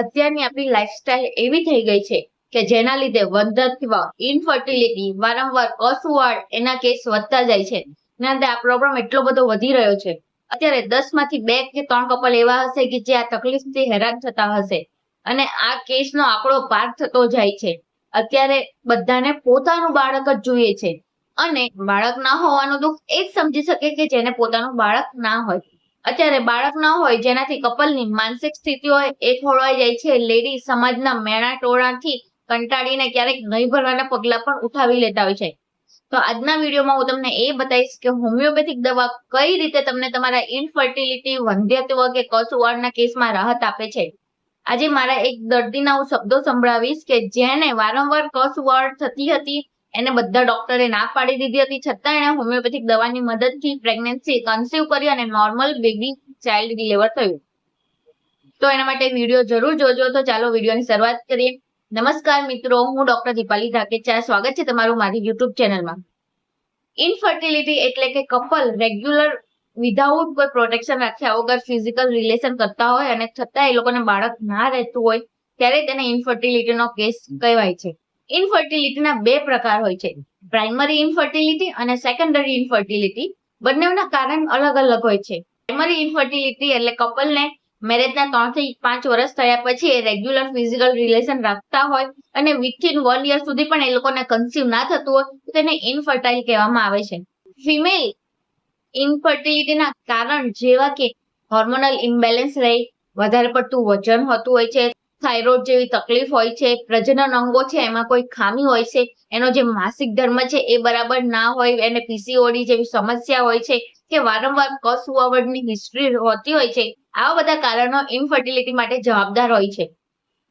અત્યારની આપણી લાઈફસ્ટાઈલ એવી થઈ ગઈ છે કે જેના લીધે વંધત્વ ઇનફર્ટિલિટી વારંવાર કસુવાડ એના કેસ વધતા જાય છે. એના લીધે આ પ્રોબ્લેમ એટલો બધો વધી રહ્યો છે. અત્યારે દસમાંથી બે કે ત્રણ કપલ એવા હશે કે જે આ તકલીફથી હેરાન થતા હશે. અને આ કેસનો આંકડો પાર થતો જાય છે. અત્યારે બધાને પોતાનું બાળક જ જોઈએ છે. અને બાળક ના હોવાનું દુઃખ એ જ સમજી શકે કે જેને પોતાનું બાળક ના હોય. અત્યારે બાળક ના હોય, જેનાથી કપલની માનસિક સ્થિતિ હોય, એ ખોળવાઈ જાય છે. લેડી સમાજના મેણા ટોળાથી કંટાળીને ક્યારેક નહીં ભરવાના પગલા પણ ઉઠાવી લેતા હોય છે. તો આજના વિડીયોમાં હું તમને એ બતાવીશ કે હોમિયોપેથિક દવા કઈ રીતે તમને તમારા ઇનફર્ટિલિટી, વંધ્યત્વ કે કસુવાળના કેસમાં રાહત આપે છે. આજે મારા એક દર્દીના હું શબ્દો સંભળાવીશ કે જેને વારંવાર કસુવાળ થતી હતી એને બધા ડોક્ટરે ના પાડી દીધી હતી. છતાં એણે હોમિયોપેથિક દવાની મદદથી પ્રેગ્નન્સી કન્સીવ કરી અને નોર્મલ બેબી ચાઇલ્ડ ડિલિવર થયું. તો એના માટે વીડિયો જરૂર જોજો. તો ચાલો વિડીયોની શરૂઆત કરીએ. નમસ્કાર મિત્રો, હું ડોક્ટર દીપાલી ધાકેચા. સ્વાગત છે તમારું મારી યુટ્યુબ ચેનલમાં ઇનફર્ટિલિટી એટલે કે કપલ રેગ્યુલર વિધાઉટ કોઈ પ્રોટેક્શન રાખ્યા વગર ફિઝિકલ રિલેશન કરતા હોય અને છતાં એ લોકોને બાળક ના રહેતું હોય, ત્યારે તેને ઇનફર્ટિલિટીનો કેસ કહેવાય છે. ઇનફર્ટિલિટીના બે પ્રકાર હોય છે. પ્રાઇમરી ઇનફર્ટિલિટી અને સેકન્ડરી ઇનફર્ટિલિટી બંનેના કારણ અલગ અલગ હોય છે. પ્રાઇમરી ઇનફર્ટિલિટી એટલે કપલને મેરેજના ત્રણથી પાંચ વર્ષ થયા પછી એ રેગ્યુલર ફિઝિકલ રિલેશન રાખતા હોય અને વિથિન વન યર સુધી પણ એ લોકોને કન્સીવ ના થતું હોય, તો તેને ઇનફર્ટાઇલ કહેવામાં આવે છે. ફિમેલ ઇનફર્ટિલિટીના કારણ જેવા કે હોર્મોનલ ઇમ્બેલેન્સ રહે, વધારે પડતું વજન હોતું હોય છે થાઇરોઇડ જેવી તકલીફ હોય છે, પ્રજનન અંગો છે, એમાં કોઈ ખામી હોય છે, એનો જે માસિક ધર્મ છે એ બરાબર ના હોય, એને પીસીઓડી જેવી સમસ્યા હોય છે, કે વારંવાર કસુવાવડની હિસ્ટ્રી હોતી હોય છે, આવા બધા કારણો ઇન્ફર્ટિલિટી માટે જવાબદાર હોય છે.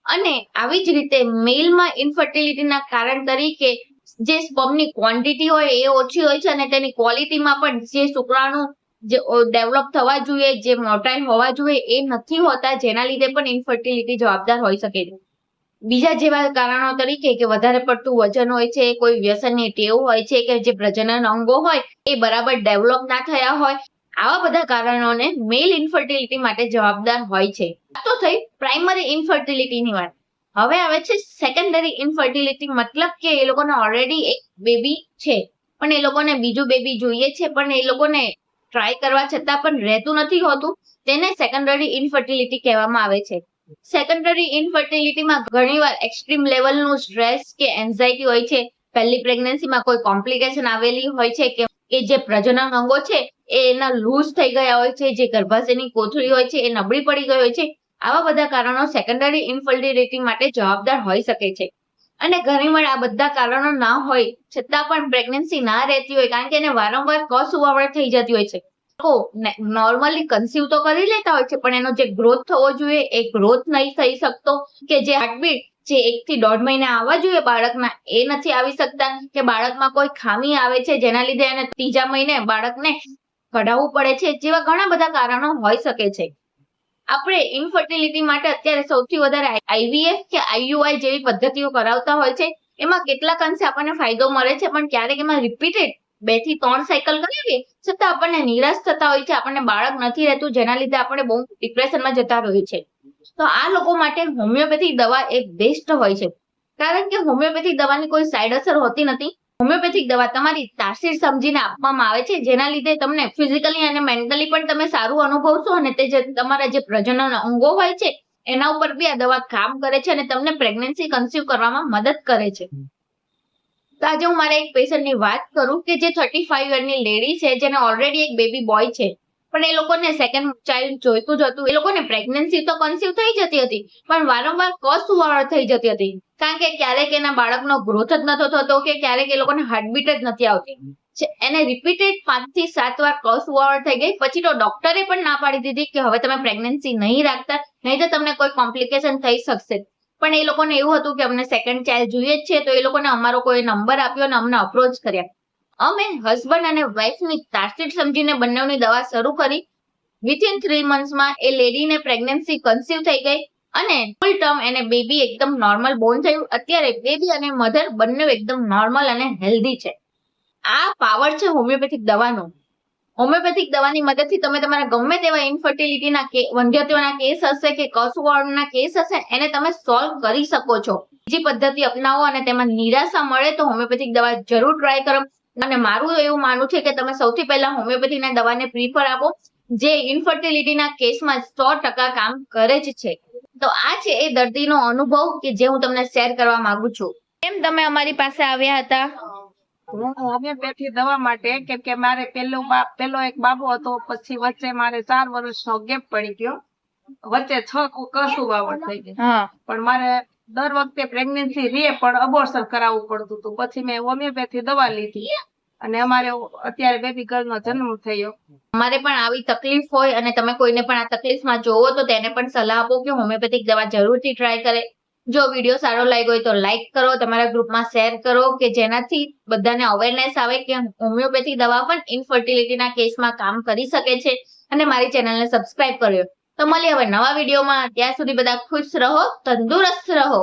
અને આવી જ રીતે મેલમાં ઇન્ફર્ટિલિટીના કારણ તરીકે જે સ્પમની ક્વોન્ટિટી હોય એ ઓછી હોય છે અને તેની ક્વોલિટીમાં પણ જે શુક્રાણુ જે ડેવલપ થવા જોઈએ, જે મોટાઇલ હોવા જોઈએ, એ નથી હોતા, જેના લીધે પણ ઇનફર્ટિલિટી જવાબદાર હોઈ શકે છે. બીજા જેવા કારણો તરીકે કે વધારે પડતું વજન હોય છે, કોઈ વ્યસનની ટેવ હોય છે કે જે પ્રજનન અંગો હોય, એ બરાબર ડેવલપ ના થયા હોય, આવા બધા કારણોને મેલ ઇન્ફર્ટિલિટી માટે જવાબદાર હોય છે. તો થઈ પ્રાઇમરી ઇન્ફર્ટિલિટીની વાત. હવે આવે છે સેકન્ડરી ઇન્ફર્ટિલિટી મતલબ કે એ લોકોને ઓલરેડી એક બેબી છે. પણ એ લોકોને બીજું બેબી જોઈએ છે, પણ એ લોકોને ટ્રાય કરવા છતાં પણ રહેતું નથી હોતું, તેને સેકન્ડરી ઇન્ફર્ટિલિટી કહેવામાં આવે છે. સેકન્ડરી ઇન્ફર્ટિલિટીમાં ઘણીવાર એક્સ્ટ્રીમ લેવલનું સ્ટ્રેસ કે એન્ઝાઇટી હોય છે. પહેલી પ્રેગ્નન્સીમાં કોઈ કોમ્પ્લિકેશન આવેલી હોય છે કે કે જે પ્રજનન અંગો છે, એ એના લૂઝ થઈ ગયા હોય છે, જે ગર્ભાશયની કોથળી હોય છે, એ નબળી પડી ગઈ હોય છે. આવા બધા કારણો સેકન્ડરી ઇન્ફર્ટિલિટી માટે જવાબદાર હોઈ શકે છે. અને ઘણીવાર આ બધા કારણો ના હોય, છતાં પણ પ્રેગ્નન્સી ના રહેતી હોય, કારણ કે એને વારંવાર કસુવાવડ થઈ જતી હોય છે. લોકો નોર્મલી કન્સીવ તો કરી લેતા હોય છે, પણ એનો જે ગ્રોથ થવો જોઈએ, એ ગ્રોથ નહીં થઈ શકતો કે જે હાર્ટબીટ જે એક થી દોઢ મહિના આવવા જોઈએ બાળકના, એ નથી આવી શકતા કે બાળકમાં કોઈ ખામી આવે છે, જેના લીધે એને ત્રીજા મહિને બાળકને કઢાવવું પડે છે, જેવા ઘણા બધા કારણો હોઈ શકે છે. આપણે ઇન્ફર્ટિલિટી માટે અત્યારે સૌથી વધારે આઈવીએફ કે આઈયુઆઈ જેવી પદ્ધતિઓ કરાવતા હોય છે. એમાં કેટલાક અંશે આપણને ફાયદો મળે છે, પણ ક્યારેક એમાં રિપીટેડ બેથી ત્રણ સાયકલ કરાવીએ છતાં આપણને નિરાશ થતા હોય છે, આપણને બાળક નથી રહેતું, જેના લીધે આપણે બહુ ડિપ્રેશનમાં જતા રહીએ છે તો આ લોકો માટે હોમિયોપેથિક દવા એક બેસ્ટ હોય છે. કારણ કે હોમિયોપેથિક દવાની કોઈ સાઈડ અસર હોતી નથી. હોમિયોપેથિક દવા તમારી તાસીર સમજીને આપવામાં આવે છે જેના લીધે તમને ફિઝિકલી અને મેન્ટલી પણ તમે સારું અનુભવશો અને તે જે તમારા જે પ્રજનન અંગો હોય છે એના ઉપર બી આ દવા કામ કરે છે અને તમને પ્રેગ્નન્સી કન્સીવ કરવામાં મદદ કરે છે. તો આજે હું મારા એક પેશન્ટની વાત કરું કે જે થર્ટી ફાઈવ યરની લેડી છે જેને ઓલરેડી એક બેબી બોય છે. પણ એ લોકોને સેકન્ડ ચાઇલ્ડ જોઈતું જ હતું. એ લોકોને પ્રેગ્નન્સી તો કન્સીવ થઈ જતી હતી, પણ વારંવાર કસુવાળ થઈ જતી હતી. કારણ કે ક્યારેક એના બાળકનો ગ્રોથ જ નતો થતો કે ક્યારેક એ લોકોને હાર્ટબીટ જ નથી આવતી. એને રિપીટેડ પાંચથી સાત વાર કસુવાળ થઈ ગઈ. પછી તો ડોક્ટરે પણ ના પાડી દીધી કે હવે તમે પ્રેગ્નન્સી નહીં રાખતા, નહીં તો તમને કોઈ કોમ્પ્લિકેશન થઈ શકશે. પણ એ લોકોને એવું હતું કે અમને સેકન્ડ ચાઇલ્ડ જોઈએ જ છે, તો એ લોકોને અમારો કોઈ નંબર આપ્યો અને અમને અપ્રોચ કર્યા. અમે હસબન્ડ અને વાઇફની તાસીર સમજીને બંનેની દવા શરૂ કરી. વિથિન થ્રી મંથ્સમાં એ લેડીને પ્રેગ્નન્સી કન્સીવ થઈ ગઈ અને ફૂલ ટર્મ એને બેબી એકદમ નોર્મલ બોર્ન થયું. અત્યારે બેબી અને મધર બંને એકદમ નોર્મલ અને હેલ્ધી છે. આ પાવર છે હોમિયોપેથિક દવાનો. હોમિયોપેથિક દવાની મદદથી તમે તમારા ગમે તેવા ઇન્ફર્ટિલિટીના કે વંધ્યત્વના કેસ હશે કે કસુવાળના કેસ હશે, એને તમે સોલ્વ કરી શકો છો. બીજી પદ્ધતિ અપનાવો અને તેમાં નિરાશા મળે તો હોમિયોપેથિક દવા જરૂર ટ્રાય કરો. અને મારું એવું માનવું છે કે તમે સૌથી પહેલા હોમિયોપેથીના દવાને પ્રિફર આપો જે ઇન્ફર્ટિલિટીના કેસમાં સો ટકા કામ કરે જ છે. તો આ છે એ દર્દીનો અનુભવ કે જે હું તમને શેર કરવા માંગુ છું. કેમ તમે અમારી પાસે આવ્યા હતા? હું હોમિયોપેથી દવા માટે કેમ કે મારે પેલો પેલો એક બાબો હતો પછી વચ્ચે મારે ચાર વર્ષનો ગેપ પડી ગયો. વચ્ચે છ કસુબાવટ થઈ ગઈ. હા. પણ મારે દર વખતે પ્રેગ્નન્સી રે પણ અબોર્શન કરાવવું પડતું હતું. પછી મેં હોમિયોપેથી દવા લીધી. અને અમારે અત્યારે બેબી ગર્લ નો જન્મ થયો. અમારે પણ આવી તકલીફ હોય અને તમે કોઈને પણ આ તકલીફમાં જોવો તો તેને પણ સલાહ આપો કે હોમિયોપેથિક દવા જરૂરથી ટ્રાય કરે. જો વીડિયો સારો લાગ્યો હોય તો લાઈક કરો, તમારા ગ્રુપમાં શેર કરો કે જેનાથી બધાને અવેરનેસ આવે કે હોમિયોપેથી દવા પણ ઇન્ફર્ટિલિટીના કેસમાં કામ કરી શકે છે. અને મારી ચેનલને સબસ્ક્રાઇબ કર્યો. તો મળીએ હવે નવા વિડીયોમાં. ત્યાં સુધી બધા ખુશ રહો તંદુરસ્ત રહો.